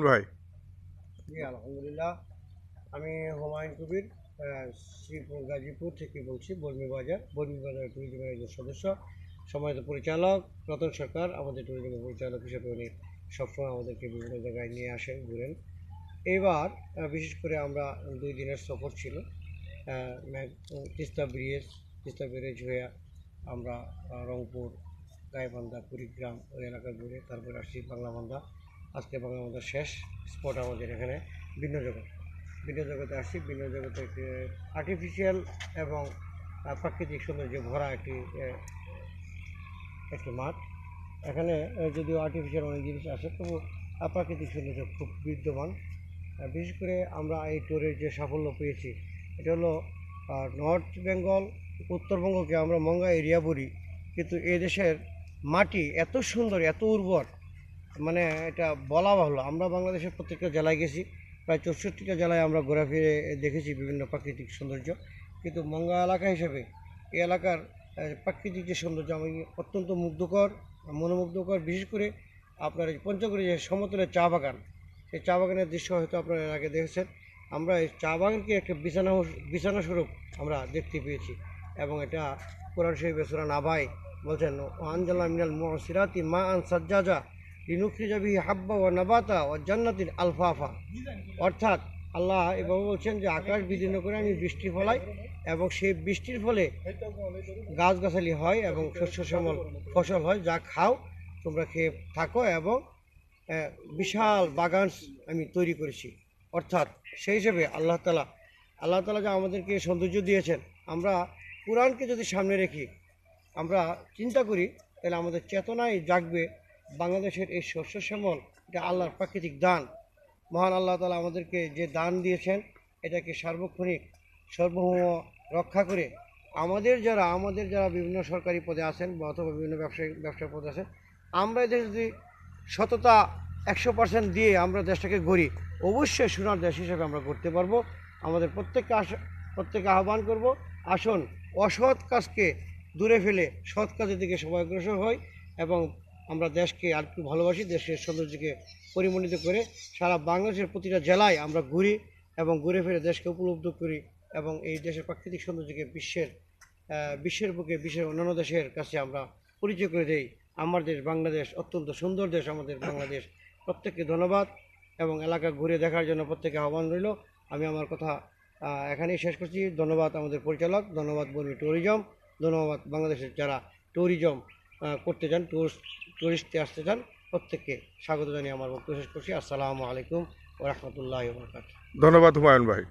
ভাই। জি, আলহামদুলিল্লাহ। আমি হুমায়ুন কবির শ্রীপুর গাজীপুর থেকে বলছি বর্মি বাজার বর্মি বাজার ট্যুরিজমের একজন সদস্য, সম্মানিত পরিচালক, রতন সরকার, আমাদের ট্যুরিজমের পরিচালক হিসেবে উনি সবসময় আমাদেরকে বিভিন্ন জায়গায় নিয়ে আসেন, ঘুরেন। এবার বিশেষ করে আমরা দুই দিনের সফর ছিল তিস্তা ব্রিজ তিস্তা ব্রিজ হয়ে আমরা রংপুর, গাইবান্ধা, কুড়িগ্রাম ওই এলাকা ঘুরে, তারপরে আসছি বাংলাবান্ধা। আজকে বাংলাবান্ধা শেষ স্পট আমাদের এখানে ভিন্ন জগৎ। ভিন্ন জগতে আসছি, ভিন্ন জগতে আর্টিফিশিয়াল এবং প্রাকৃতিক সৌন্দর্যে ভরা একটি একটি মাঠ। এখানে যদিও আর্টিফিশিয়াল অনেক জিনিস আছে, তবু প্রাকৃতিক সৌন্দর্য খুব বিদ্যমান। বিশেষ করে আমরা এই ট্যুরের যে সাফল্য পেয়েছি, এটা হলো নর্থ বেঙ্গল উত্তরবঙ্গকে আমরা মঙ্গা এরিয়া বলি, কিন্তু এই দেশের মাটি এত সুন্দর, এত উর্বর মানে এটা বলা ভালো। আমরা বাংলাদেশের প্রত্যেকটা জেলায় গেছি, প্রায় চৌষট্টিটা জেলায় আমরা ঘোরাফিরে দেখেছি বিভিন্ন প্রাকৃতিক সৌন্দর্য। কিন্তু মঙ্গা এলাকা হিসেবে এই এলাকার প্রাকৃতিক যে সৌন্দর্য, আমি অত্যন্ত মুগ্ধকর, মনোমুগ্ধকর। বিশেষ করে আপনার এই পঞ্চগড়ে যে সমতলের চা বাগান, সেই চা বাগানের দৃশ্য হয়তো আপনারা এর আগে দেখেছেন। আমরা এই চা বাগানকে একটা বিছানা বিছানা স্বরূপ আমরা দেখতে পেয়েছি এবং এটা কোরআন শরীফ সুরা নাভাই বলছেন আনজাল্লা মিনাল মুসিরাতি মা আন সাজ্জাজা। লিনুখরিজা বিহি হাব্বা ও নাবাতা ও জান্নাতিন আলফাফা। অর্থাৎ আল্লাহ এভাবে বলছেন যে, আকাশ বিদীর্ণ করে আমি বৃষ্টি ফলাই এবং সেই বৃষ্টির ফলে গাছগাছালি হয় এবং শস্য শ্যামল ফসল হয়, যা খাও, তোমরা খেয়ে থাকো এবং বিশাল বাগান আমি তৈরি করেছি। অর্থাৎ সেই হিসেবে আল্লাহ তালা আল্লাহ তালা যা আমাদেরকে সৌন্দর্য দিয়েছেন, আমরা কোরআনকে যদি সামনে রেখি আমরা চিন্তা করি, তাহলে আমাদের চেতনায় জাগবে বাংলাদেশের এই শস্য শ্যামল এটা আল্লাহর প্রাকৃতিক দান। মহান আল্লাহ তালা আমাদেরকে যে দান দিয়েছেন, এটাকে সার্বক্ষণিক, সর্বভৌম রক্ষা করে আমাদের যারা আমাদের যারা বিভিন্ন সরকারি পদে আছেন বা অথবা বিভিন্ন ব্যবসায়িক ব্যবসার পদে আছেন, আমরা এদের যদি সততা একশো পার্সেন্ট দিয়ে আমরা দেশটাকে গড়ি, অবশ্যই সোনার দেশ হিসেবে আমরা করতে পারব। আমাদের প্রত্যেককে আস প্রত্যেকে আহ্বান করব, আসুন অসৎ কাজকে দূরে ফেলে, সৎ কাজের দিকে সবাই অগ্রসর হই এবং আমরা দেশকে আর একটু ভালোবাসি, দেশের সৌন্দর্যকে পরিমণ্ডিত করে সারা বাংলাদেশের প্রতিটা জেলায় আমরা ঘুরি এবং ঘুরে ফিরে দেশকে উপলব্ধ করি এবং এই দেশের প্রাকৃতিক সৌন্দর্যকে বিশ্বের বিশ্বের বুকে, বিশ্বের অন্যান্য দেশের কাছে আমরা পরিচয় করে দেই। আমার দেশ বাংলাদেশ, অত্যন্ত সুন্দর দেশ আমাদের বাংলাদেশ। প্রত্যেককে ধন্যবাদ এবং এলাকা ঘুরে দেখার জন্য প্রত্যেকে আহ্বান রইল। আমি আমার কথা এখানেই শেষ করছি। ধন্যবাদ আমাদের পরিচালক, ধন্যবাদ বর্মী ট্যুরিজম ধন্যবাদ বাংলাদেশের যারা ট্যুরিজম করতে যান টুরিস্ট টুরিস্টে আসতে যান। প্রত্যেককে স্বাগত জানিয়ে আমার বক্তব্য শেষ করছি। আসসালামু আলাইকুম ও রহমতুল্লাহ ধন্যবাদ হুমায়ুন ভাই।